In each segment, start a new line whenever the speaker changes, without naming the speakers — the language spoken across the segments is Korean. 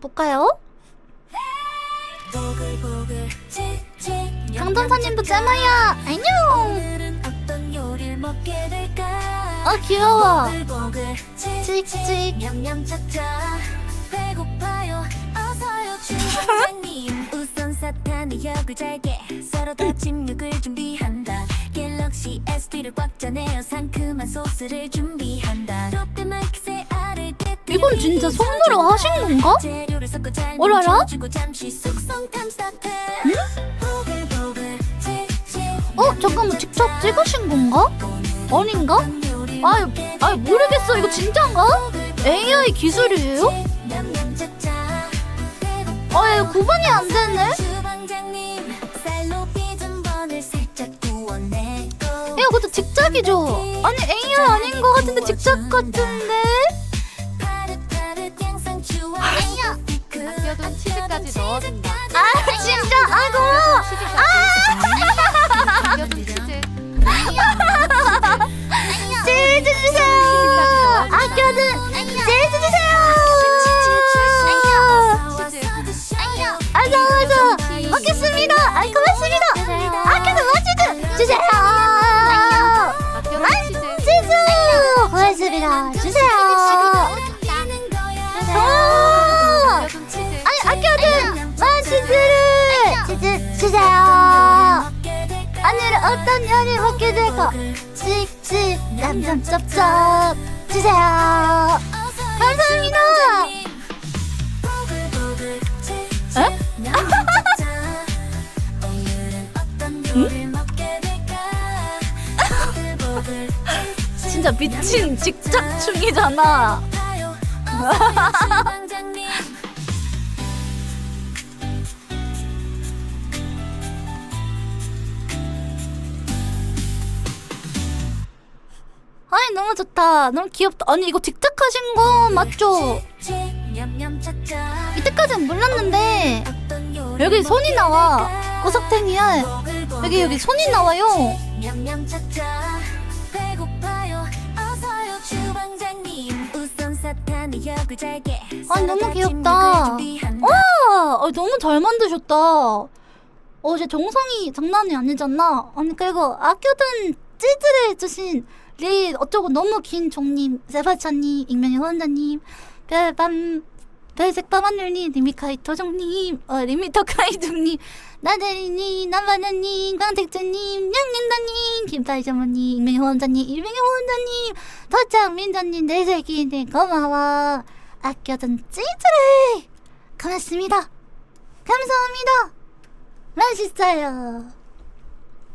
볼까요? 강동사님도 짱아야. 안녕. 아 귀여워.
준비한다 갤럭시 S3를 꽉 짜내어 상큼한 소스를 준비한다. 깨뜨려
이건 진짜 손으로 하신 건가?
보글보글 칙칙
어 잠깐만 직접 찍으신 건가? 아닌가? 아, 아 모르겠어 이거 진짜인가? AI 기술이에요? 아 이거 구분이 안 되네 이거 그것도 직작이죠? 아니 AI 아닌 것 같은데 직작 같은데?
치즈까지 넣어준다.
아 진짜? 아 고마워
아
주세요. 오늘은 어떤 요리 먹게 될까? 칙칙 냠냠 쩝쩝. 주세요. 감사합니다. 에? 진짜 미친 직작충이잖아 아니 너무 좋다. 너무 귀엽다. 아니 이거 직작하신 거 맞죠? 이때까지는 몰랐는데 여기 손이 나와. 구석탱이야. 여기 여기 손이 나와요. 아니, 너무 귀엽다. 와! 어, 너무 잘 만드셨다. 어, 제 정성이 장난이 아니잖아. 아니 그리고 아껴둔 찌즈를 해주신 리 어쩌고 너무 긴 종님 세바차님 익명의 후원자님 별밤 별색 밤하늘님 리미카이 토 종님 어, 리미터 카이 종님 나대리님 남바나님 광택주님 냥냥다님 김파이저모님 익명의 후원자님 일명의 후원자님 더짱 민자님 내세기님 고마워. 아껴둔 찌즈를 고맙습니다. 감사합니다. 맛있어요.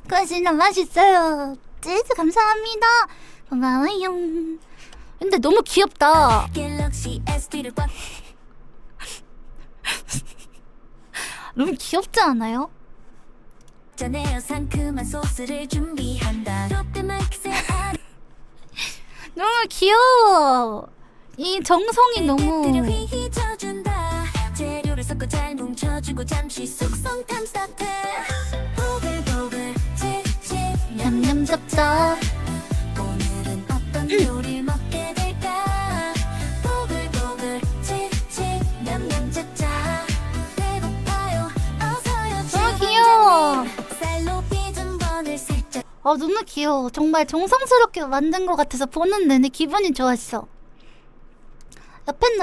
그것이나 맛있어요 찌즈 감사합니다. 고마워요. 근데 너무 귀엽다.
갤럭시 S3를 꽉
너무 귀엽지 않아요? 너무 귀여워. 이 정성이 너무.
재료를 섞어 잘 뭉쳐주고 잠시 숙성 탐스
냠냠쩝쩝
오늘은 어떤 요리를 먹게 될까? 보글보글 칙칙 냠냠차차 배고파요. 어서요
너무 귀여워.
쌀로 번을 살짝
아 너무 귀여워. 정말 정성스럽게 만든 것 같아서 보는 내내 기분이 좋았어. 옆에